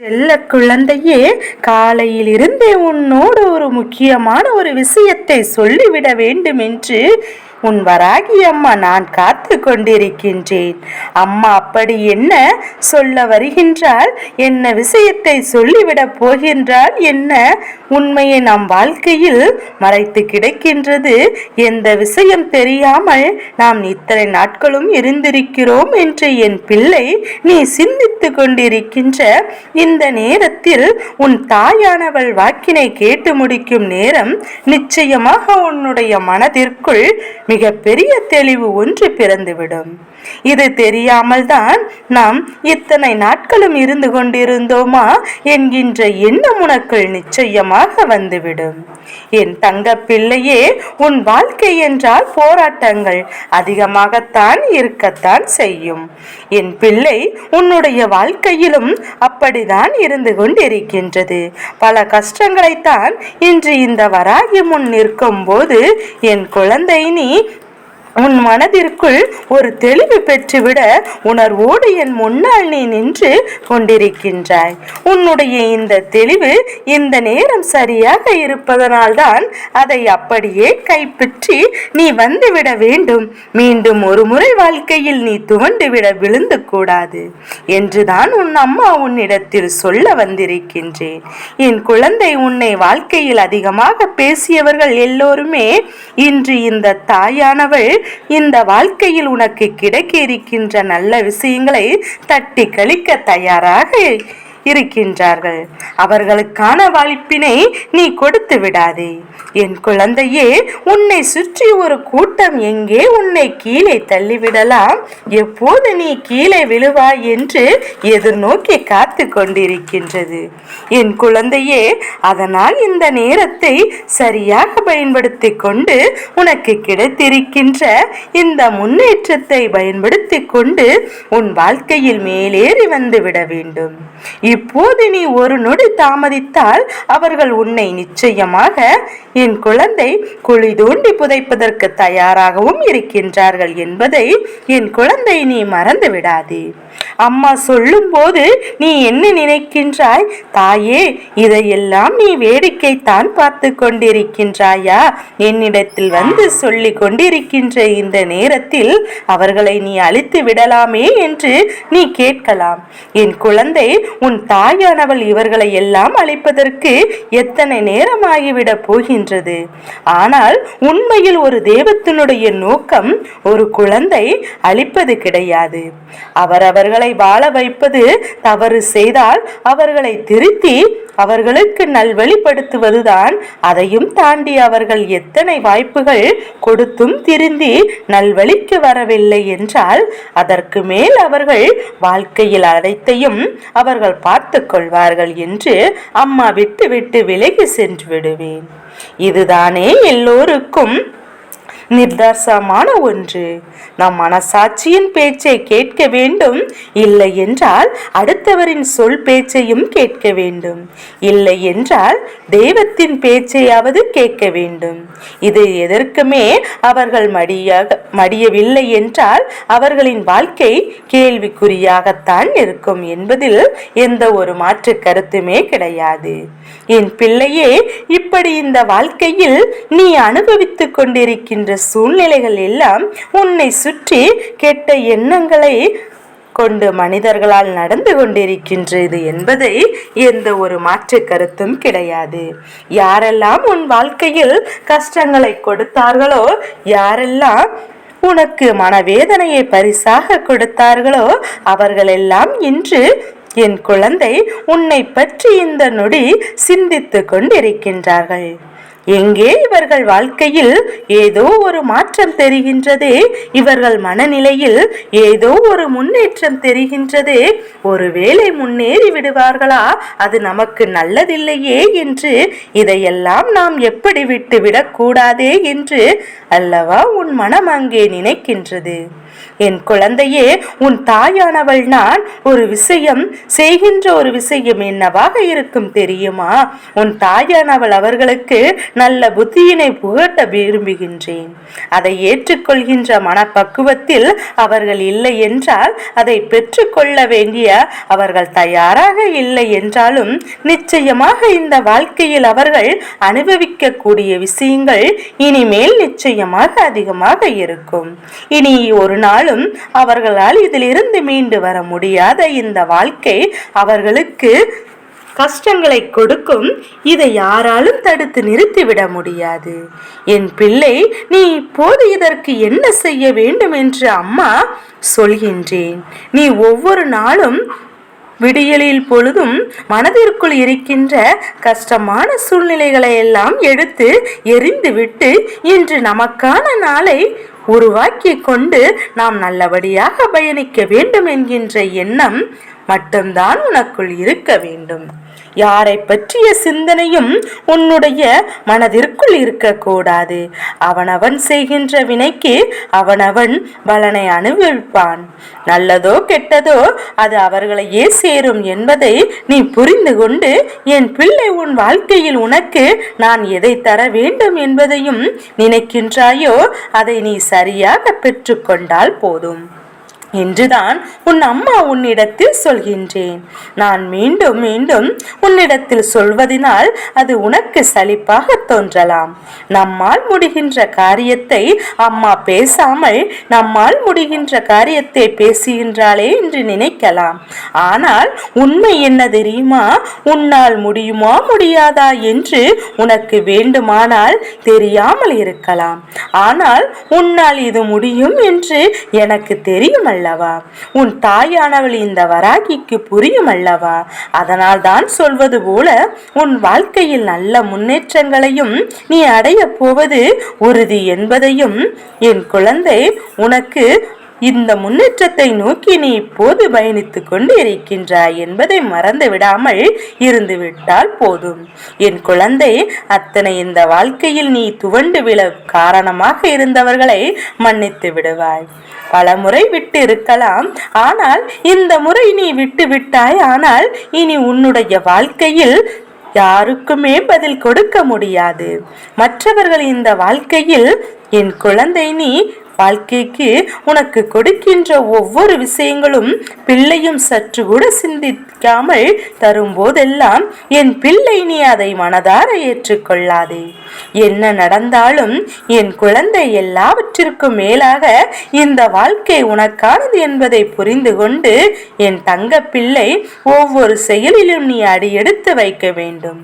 செல்ல குழந்தையே காலையில் இருந்தே உன்னோடு ஒரு முக்கியமான ஒரு விஷயத்தை சொல்லிவிட வேண்டும் என்று உன் வராகி அம்மா நான் காத்து கொண்டிருக்கின்றேன். அம்மா அப்படி என்ன சொல்ல வருகின்றால் என்ன விஷயத்தை சொல்லிவிடப் போகின்றால் என்ன உண்மையை நம் வாழ்க்கையில் மறைத்து கிடக்கின்றது? எந்த விஷயம் தெரியாமல் நாம் இத்தனை நாட்களும் இருந்திருக்கிறோம் என்று என் பிள்ளை நீ சிந்தித்து கொண்டிருக்கின்ற இந்த நேரத்தில் உன் தாயானவள் வாக்கினை கேட்டு முடிக்கும் நேரம் நிச்சயமாக உன்னுடைய மனதிற்குள் மிகப்பெரிய தெளிவு ஒன்று பிறந்துவிடும். இது தெரியாமல் தான் நாம் இத்தனை நாட்களும் இருந்து கொண்டிருந்தோமா என்கின்ற எண்ணம் உனக்குள் நிச்சயமாக வந்துவிடும். என் தங்க பிள்ளையே உன் வாழ்க்கை என்றால் போராட்டங்கள் அதிகமாகத்தான் இருக்கத்தான் செய்யும். என் பிள்ளை உன்னுடைய வாழ்க்கையிலும் அப்படிதான் இருந்து கொண்டிருக்கின்றது. பல கஷ்டங்களைத்தான் இன்று இந்த வராகி முன் நிற்கும் போது என் குழந்தை நீ உன் மனதிற்குள் ஒரு தெளிவு பெற்றுவிட உணர்வோடு என் முன்னால் நீ நின்று கொண்டிருக்கின்றாய். உன்னுடைய இந்த தெளிவு இந்த நேரம் சரியாக இருப்பதனால்தான் அதை அப்படியே கைப்பற்றி நீ வந்துவிட வேண்டும். மீண்டும் ஒரு முறை வாழ்க்கையில் நீ துவண்டுவிட விழுந்து கூடாது என்றுதான் உன் அம்மா உன்னிடத்தில் சொல்ல வந்திருக்கின்றேன். என் குழந்தை உன்னை வாழ்க்கையில் அதிகமாக பேசியவர்கள் எல்லோருமே இன்று இந்த தாயானவள் இந்த வாழ்க்கையில் உனக்கு கிடைக்க இருக்கின்ற நல்ல விஷயங்களை தட்டி கழிக்க தயாராக. இருக்கின்றார்கள். அவர்களுக்கான வாய்ப்பினை நீ கொடுத்து விடாதே. என் குழந்தையே உன்னை சுற்றி ஒரு கூட்டம் எங்கே உன்னை கீழே தள்ளிவிடலாம். எப்போது நீ கீழே விழுவாய் என்று எதிர்நோக்கி காத்து கொண்டிருக்கின்றது. என் குழந்தையே அதனால் இந்த நேரத்தை சரியாக பயன்படுத்தி கொண்டு உனக்கு கிடைத்திருக்கின்ற இந்த முன்னேற்றத்தை பயன்படுத்தி கொண்டு உன் வாழ்க்கையில் மேலேறி வந்து விட வேண்டும். இப்போது நீ ஒரு நொடி தாமதித்தால் அவர்கள் உன்னை நிச்சயமாக என் குழந்தை குழி தோண்டி புதைப்பதற்கு தயாராகவும் இருக்கின்றார்கள் என்பதை என் குழந்தை நீ மறந்து விடாதே. அம்மா சொல்லும்போது நீ என்ன நினைக்கின்றாய்? தாயே இதையெல்லாம் நீ வேடிக்கை தான் பார்த்து கொண்டிருக்கின்றாயா? என்னிடத்தில் வந்து சொல்லி கொண்டிருக்கின்ற இந்த நேரத்தில் அவர்களை நீ அழித்து விடலாமே என்று நீ கேட்கலாம். என் குழந்தை உன் தாயானவள் இவர்களை எல்லாம் அழிப்பதற்கு எத்தனை நேரமாகிவிடப் போகின்றது? ஆனால் உண்மையில் ஒரு தேவத்தினுடைய நோக்கம் ஒரு குழந்தை அழிப்பது கிடையாது. அவரவர்களை வாழ வைப்பது தவறு செய்தால் அவர்களை திருத்தி அவர்களுக்கு நல்வழிப்படுத்துவதுதான். அதையும் தாண்டி அவர்கள் எத்தனை வாய்ப்புகள் கொடுத்தும் திருந்தி நல்வழிக்கு வரவில்லை என்றால் அதற்கு மேல் அவர்கள் வாழ்க்கையில் அனைத்தையும் அவர்கள் பார்த்து கொள்வார்கள் என்று அம்மா விட்டுவிட்டு விலகி சென்று விடுவேன். இதுதானே எல்லோருக்கும் நிர்தாசமான ஒன்று. நம் மனசாட்சியின் பேச்சை கேட்க வேண்டும். இல்லை என்றால் அடுத்தவரின் சொல் பேச்சையும் கேட்க வேண்டும். இல்லை என்றால் தெய்வத்தின் பேச்சையாவது கேட்க வேண்டும். இது எதற்குமே அவர்கள் மடியாக மடியவில்லை என்றால் அவர்களின் வாழ்க்கை கேள்விக்குறியாகத்தான் இருக்கும் என்பதில் எந்த ஒரு மாற்று கருத்துமே கிடையாது. என் பிள்ளையே இப்படி இந்த வாழ்க்கையில் நீ அனுபவித்துக் கொண்டிருக்கின்ற சூழ்நிலைகள் எல்லாம் உன்னை சுற்றி கெட்ட எண்ணங்களை கொண்டு மனிதர்களால் நடந்து கொண்டிருக்கின்றது என்பதை எந்த ஒரு மாற்று கருத்தும் கிடையாது. யாரெல்லாம் உன் வாழ்க்கையில் கஷ்டங்களை கொடுத்தார்களோ யாரெல்லாம் உனக்கு மனவேதனையை பரிசாக கொடுத்தார்களோ அவர்களெல்லாம் இன்று என் குழந்தை உன்னை பற்றி இந்த நொடி சிந்தித்து கொண்டிருக்கின்றார்கள். எங்கே இவர்கள் வாழ்க்கையில் ஏதோ ஒரு மாற்றம் தெரிகின்றதே? இவர்கள் மனநிலையில் ஏதோ ஒரு முன்னேற்றம் தெரிகின்றதே. ஒருவேளை முன்னேறி விடுவார்களா? அது நமக்கு நல்லதில்லையே என்று இதையெல்லாம் நாம் எப்படி விட்டு விடக்கூடாதே என்று அல்லவா உன் மனம் அங்கே நினைக்கின்றது? என் குழந்தையே உன் தாயானவள் நான் ஒரு விஷயம் செய்கின்ற ஒரு விஷயம் என்னவாக இருக்கும் தெரியுமா? உன் தாயானவள் அவர்களுக்கு நல்ல புத்தியினை புகட்ட விரும்புகின்றேன். அதை ஏற்றுக்கொள்கின்ற மனப்பக்குவத்தில் அவர்கள் இல்லை என்றால் அதை பெற்றுக்கொள்ள வேண்டிய அவர்கள் தயாராக இல்லை என்றாலும் நிச்சயமாக இந்த வாழ்க்கையில் அவர்கள் அனுபவிக்கக்கூடிய விஷயங்கள் இனிமேல் நிச்சயமாக அதிகமாக இருக்கும். இனி ஒரு நாள் நாளும் அவர்களால் இதிலிருந்து மீண்டு வர முடியாத இந்த வாழ்க்கை அவர்களுக்கு கஷ்டங்களை கொடுக்கும். இதை யாராலும் தடுத்து நிறுத்திவிட முடியாது. என் பிள்ளை நீ இப்போது இதற்கு என்ன செய்ய வேண்டும் என்று அம்மா சொல்கின்றேன். நீ ஒவ்வொரு நாளும் விடியலில் பொழுதும் மனதிற்குள் இருக்கின்ற கஷ்டமான சூழ்நிலைகளை எல்லாம் எடுத்து எரிந்துவிட்டு இன்று நமக்கான நாளை உருவாக்கி கொண்டு நாம் நல்லபடியாக பயணிக்க வேண்டும் என்கின்ற எண்ணம் மட்டும்தான் உனக்குள் இருக்க வேண்டும். யாரை பற்றிய சிந்தனையும் உன்னுடைய மனதிற்குள் இருக்கக்கூடாது. அவனவன் செய்கின்ற வினைக்கு அவனவன் பலனை அனுபவிப்பான். நல்லதோ கெட்டதோ அது அவர்களையே சேரும் என்பதை நீ புரிந்து கொண்டு என் பிள்ளை உன் வாழ்க்கையில் உனக்கு நான் எதை தர வேண்டும் என்பதையும் நினைக்கின்றாயோ அதை நீ சரியாக பெற்றுக்கொண்டால் போதும். என்றுதான் உன் அம்மா உன்னிடத்தில் சொல்கின்றேன். நான் மீண்டும் மீண்டும் உன்னிடத்தில் சொல்வதினால் அது உனக்கு சலிப்பாக தோன்றலாம். நம்மால் முடிகின்ற காரியத்தை அம்மா பேசாமல் நம்மால் முடிகின்ற காரியத்தை பேசுகின்றாளே என்று நினைக்கலாம். ஆனால் உண்மை என்ன தெரியுமா? உன்னால் முடியுமா முடியாதா என்று உனக்கு வேண்டுமானால் தெரியாமல் இருக்கலாம். ஆனால் உன்னால் இது முடியும் என்று எனக்கு தெரியும் அல்லவா? உன் தாயானவள் இந்த வராகிக்கு புரியும் அல்லவா? அதனால் தான் சொல்வது போல உன் வாழ்க்கையில் நல்ல முன்னேற்றங்களையும் நீ அடைய போவது உறுதி என்பதையும் என் குழந்தை உனக்கு இந்த முன்னேற்றத்தை நோக்கி நீ இப்போது பயணித்துக் கொண்டு இருக்கின்றாய் என்பதை மறந்து விடாமல் இருந்து விட்டால் போதும். என் குழந்தை அத்தனை இந்த வாழ்க்கையில் நீ துவண்டு விழ காரணமாக இருந்தவர்களை மன்னித்து விடுவாய். பல முறை விட்டு இருக்கலாம் ஆனால் இந்த முறை நீ விட்டு விட்டாய். ஆனால் இனி உன்னுடைய வாழ்க்கையில் யாருக்குமே பதில் கொடுக்க முடியாது. மற்றவர்கள் இந்த வாழ்க்கையில் என் குழந்தை நீ வாழ்க்கைக்கு உனக்கு கொடுக்கின்ற ஒவ்வொரு விஷயங்களும் பிள்ளையும் சற்று கூட சிந்திக்காமல் தரும்போதெல்லாம் என் பிள்ளை நீ அதை மனதார ஏற்றுக்கொள்ளாதே. என்ன நடந்தாலும் என் குழந்தை எல்லாவற்றிற்கும் மேலாக இந்த வாழ்க்கை உனக்கானது என்பதை புரிந்து கொண்டு என் தங்க பிள்ளை ஒவ்வொரு செயலிலும் நீ அடியெடுத்து வைக்க வேண்டும்.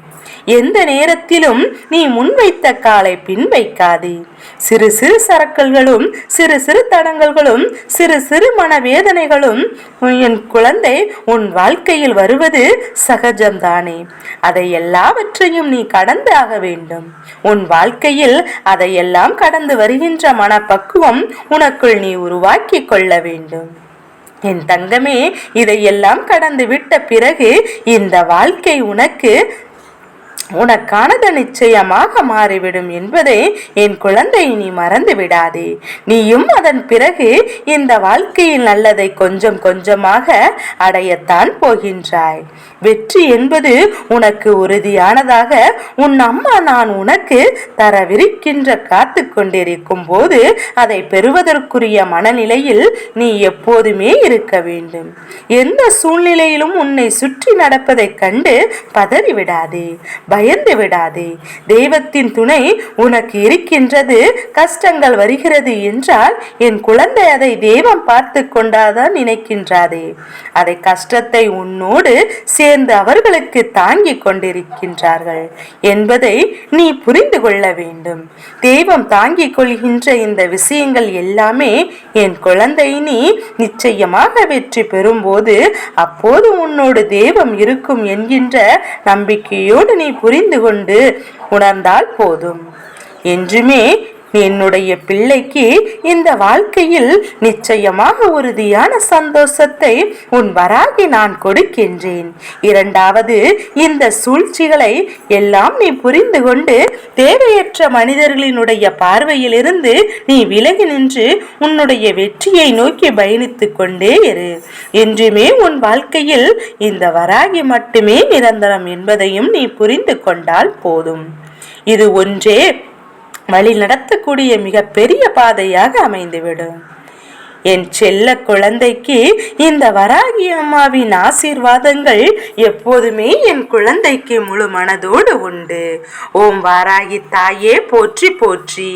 எந்த நேரத்திலும் நீ முன்வைத்த காலை பின் வைக்காதே சிறு சிறு சரக்கல்களும் சிறு சிறு தடங்கல்களும் சிறு சிறு மனவேதனைகளும் என் குழந்தை உன் வாழ்க்கையில் வருவது சகஜம்தானே. அதை எல்லாவற்றையும் நீ கடந்து ஆக வேண்டும். உன் வாழ்க்கையில் அதையெல்லாம் கடந்து வருகின்ற மனப்பக்குவம் உனக்குள் நீ உருவாக்கி கொள்ள வேண்டும். என் தங்கமே இதையெல்லாம் கடந்து விட்ட பிறகு இந்த வாழ்க்கை உனக்கு உனக்கானது நிச்சயமாக மாறிவிடும் என்பதை என் குழந்தை நீ மறந்து விடாதே நீயும் அதன் பிறகு இந்த வாழ்க்கையில் நல்லதை கொஞ்சம் கொஞ்சமாக அடையத்தான் போகின்றாய். வெற்றி என்பது உனக்கு உறுதியானதாக உன் அம்மா நான் உனக்கு தரவிருக்கின்ற காத்து கொண்டிருக்கும் போது அதை பெறுவதற்குரிய மனநிலையில் நீ எப்போதுமே இருக்க வேண்டும். எந்த சூழ்நிலையிலும் உன்னை சுற்றி நடப்பதைக் கண்டு பதறிவிடாதே. பயந்து விடாதே. தெய்வத்தின் துணை உனக்கு இருக்கின்றது. கஷ்டங்கள் வருகிறது என்றால் என் குழந்தை அதை தெய்வம் பார்த்து கொண்டாதான் நினைக்கின்றாதே. அதை கஷ்டத்தை உன்னோடு சேர்ந்து அவர்களுக்கு தாங்கிக் கொண்டிருக்கின்றார்கள் என்பதை நீ புரிந்து கொள்ள வேண்டும். தெய்வம் தாங்கிக் கொள்கின்ற இந்த விஷயங்கள் எல்லாமே என் குழந்தை நீ நிச்சயமாக வெற்றி பெறும்போது அப்போது உன்னோடு தெய்வம் இருக்கும் என்கின்ற நம்பிக்கையோடு நீ புரிந்து கொண்டு உணர்ந்தால் போதும். என்றுமே என்னுடைய பிள்ளைக்கு இந்த வாழ்க்கையில் நிச்சயமாக உறுதியான சந்தோஷத்தை உன் வராகி நான் கொடுக்கின்றேன். இரண்டாவது இந்த சூழ்ச்சிகளை எல்லாம் நீ புரிந்து கொண்டு தேவையற்ற மனிதர்களினுடைய பார்வையிலிருந்து நீ விலகி நின்று உன்னுடைய வெற்றியை நோக்கி பயணித்துக் கொண்டே இரு. என்றுமே உன் வாழ்க்கையில் இந்த வராகி மட்டுமே நிரந்தரம் என்பதையும் நீ புரிந்து கொண்டால் போதும். இது ஒன்றே. வழி நடத்தக்கூடிய மிகப்பெரிய பாதையாக அமைந்துவிடும். என் செல்ல குழந்தைக்கு இந்த வராகி அம்மாவின் ஆசீர்வாதங்கள் எப்போதுமே என் குழந்தைக்கு முழு மனதோடு உண்டு. ஓம் வாராகி தாயே போற்றி போற்றி.